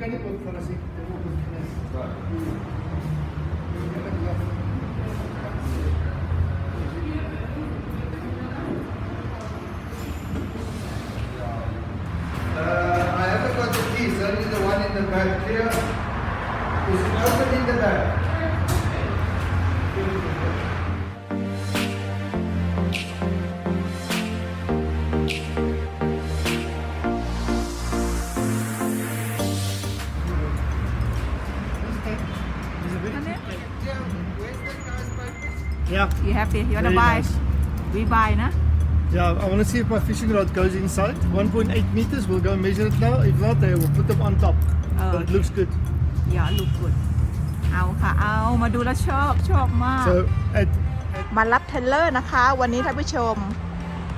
kan ikke gå for at se. Det på finans. I haven't got the keys, only the one in the back here. Is it open in the back? Yeah, You happy? You wanna Very buy? nice. We buy นะ yeah. I want to see if my fishing rod goes inside. 1.8 meters. We'll go measure it now. If not, they will put them on top. Oh, but it okay. looks good. อย่าลูกกุดเอาค่ะ เอามาดูแล้วชอบชอบมาก So at, มารับเทรลเลอร์นะคะ วันนี้ท่านผู้ชม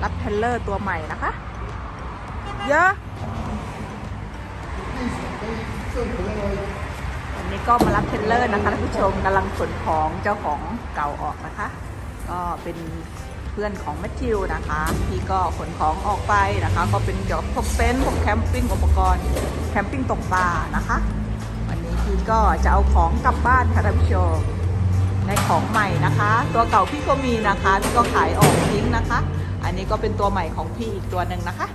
รับเทรลเลอร์ตัวใหม่นะคะ เยอะวั นี้ก็มารับเทรลเลอร์นะคะท่านผู้ชมกำลังขนของเจ้าของเก่าออกนะคะ ก็เป็นเพื่อนของแมทธิวนะคะพี่ก็ขนของออกไปนะคะ ก็เป็นเกี่ยวกับพวกเต็นท์พวกแคมปิ้งอุปกรณ์แคมปิ้งตกปลานะคะ วันนี้พี่ก็จะเอาของกลับบ้านค่ะท่านผู้ชมในของใหม่นะคะ ตัวเก่าพี่ก็มีนะคะพี่ก็ขายออกทิ้งนะคะ อันนี้ก็เป็นตัวใหม่ของพี่อีกตัวหนึ่งนะคะ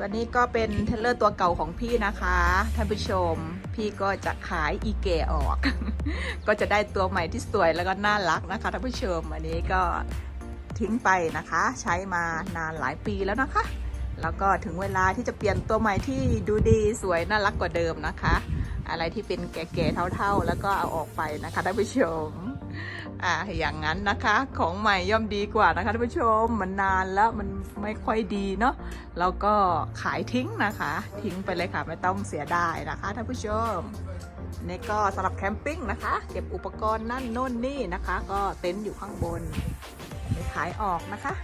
ตัวนี้ก็เป็นเทเลอร์ตัวเก่าของพี่นะคะท่านผู้ชม พี่ก็จะขายอีเกออก ก็จะได้ตัวใหม่ที่สวยแล้วก็น่ารักนะคะท่านผู้ชม อันนี้ก็ทิ้งไปนะคะ ใช้มานานหลายปีแล้วนะคะ แล้วก็ถึงเวลาที่จะเปลี่ยนตัวใหม่ที่ดูดีสวยน่ารักกว่าเดิมนะคะ อะไรที่เป็นแก่ๆเท่าๆ แล้วก็เอาออกไปนะคะท่านผู้ชม อ่าอย่างนั้นนะคะ ของใหม่ย่อมดีกว่านะคะท่านผู้ชมมันนานแล้วมันไม่ค่อยดีเนาะแล้วก็ขายทิ้งนะคะ ทิ้งไปเลยค่ะไม่ต้องเสียดายนะคะท่านผู้ชมนี่ก็สำหรับแคมปิ้งนะคะ เก็บอุปกรณ์นั่นโน่นนี่นะคะ ก็เต็นท์อยู่ข้างบนไปขายออกนะคะ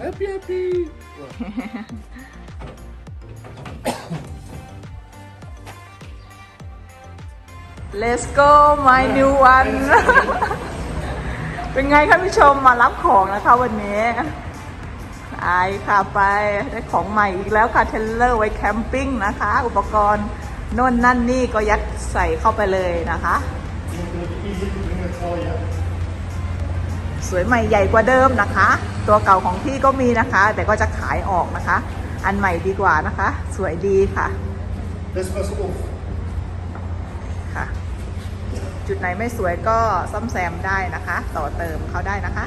happy, happy. Let's go my new one เป็นไงคะผู้ชมมารับของนะคะวันนี้ไอค่ะไปได้ของใหม่อีกแล้วค่ะเทเลอร์ไว้แคมปิ้งนะคะ อุปกรณ์โน่นนั่นนี่ก็ยัดใส่เข้าไปเลยนะคะ สวยใหม่ใหญ่กว่าเดิมนะคะ ตัวเก่าของพี่ก็มีนะคะ แต่ก็จะขายออกนะคะ อันใหม่ดีกว่านะคะ สวยดีค่ะ This was off. ค่ะ จุดไหนไม่สวยก็ซ่อมแซมได้นะคะ ต่อเติมเขาได้นะคะ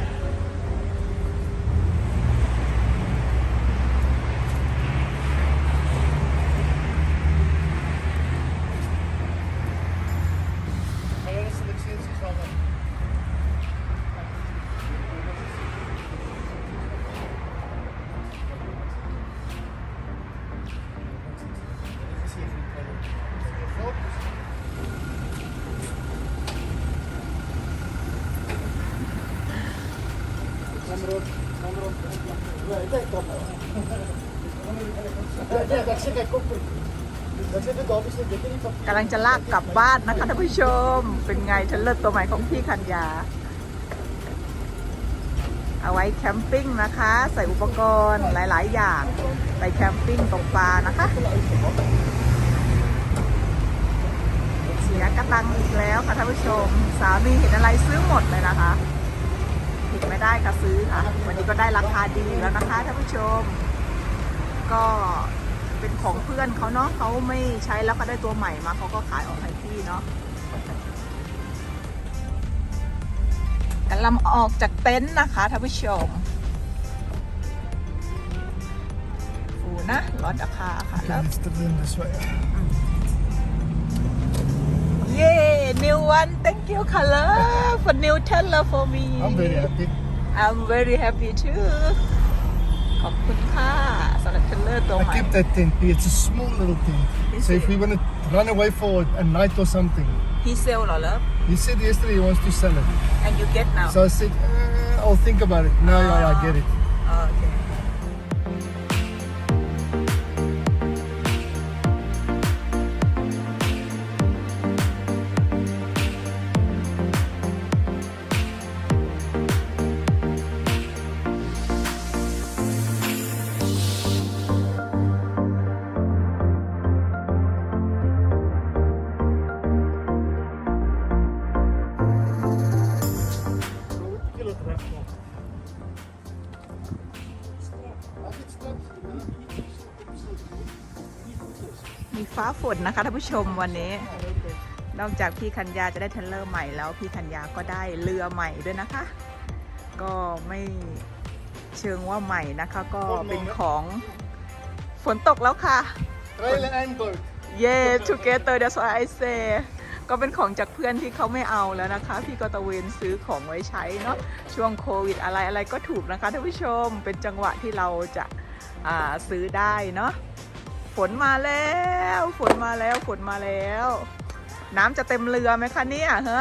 กำลังจะลากกลับบ้านนะคะท่านผู้ชม เป็นไงเทรลเลอร์ตัวใหม่ของพี่คันยา เอาไว้แคมปิ้งนะคะ ใส่อุปกรณ์หลาย ๆ อย่าง ไปแคมปิ้งตกปลานะคะเสียกระตังอีกแล้วค่ะท่านผู้ชม สามีเห็นอะไรซื้อหมดเลยนะคะ ไม่ได้ค่ะซื้อค่ะ วันนี้ก็ได้ราคาดีแล้วนะคะท่านผู้ชม ก็เป็นของเพื่อนเขาเนาะเขาไม่ใช้แล้วก็ได้ตัวใหม่มาเขาก็ขายออกให้พี่เนาะกำลังออกจากเต็นท์นะคะท่านผู้ชมฟูนะลดราคาค่ะแล้ว Iets te doen, dus wij. เย้ new one thank you color for new teller for me I'm very happy. I'm very happy too ขอบคุณค่ะสำหรับเทเลอร์ตัว I ใหม่ keep that tent. It's a small little tent. Is So if it? we want to run away for a night or something, พี่เซลเหรอเลิฟ he said yesterday he wants to sell it. and you get now So I said, uh, I'll think about it. No, I, I get it. okay ฟ้าฝนนะคะท่านผู้ชมวันนี้ นอกจากพี่คัญญาจะได้เทรลเลอร์ใหม่แล้วพี่คัญญาก็ได้เรือใหม่ด้วยนะคะ ก็ไม่เชิงว่าใหม่นะคะ ก็เป็นของฝนตกแล้วค่ะ Rail and boat. เย่ together that's why I say ก็เป็นของจากเพื่อนที่เขาไม่เอาแล้วนะคะ พี่ก็ตะเวนซื้อของไว้ใช้เนาะช่วงโควิดอะไรอะไรก็ถูกนะคะท่านผู้ชมเป็นจังหวะที่เราจะอ่าซื้อได้เนาะ ฝนมาแล้ว ฝนมาแล้ว ฝนมาแล้ว น้ำจะเต็มเรือไหมคะเนี่ยเฮ้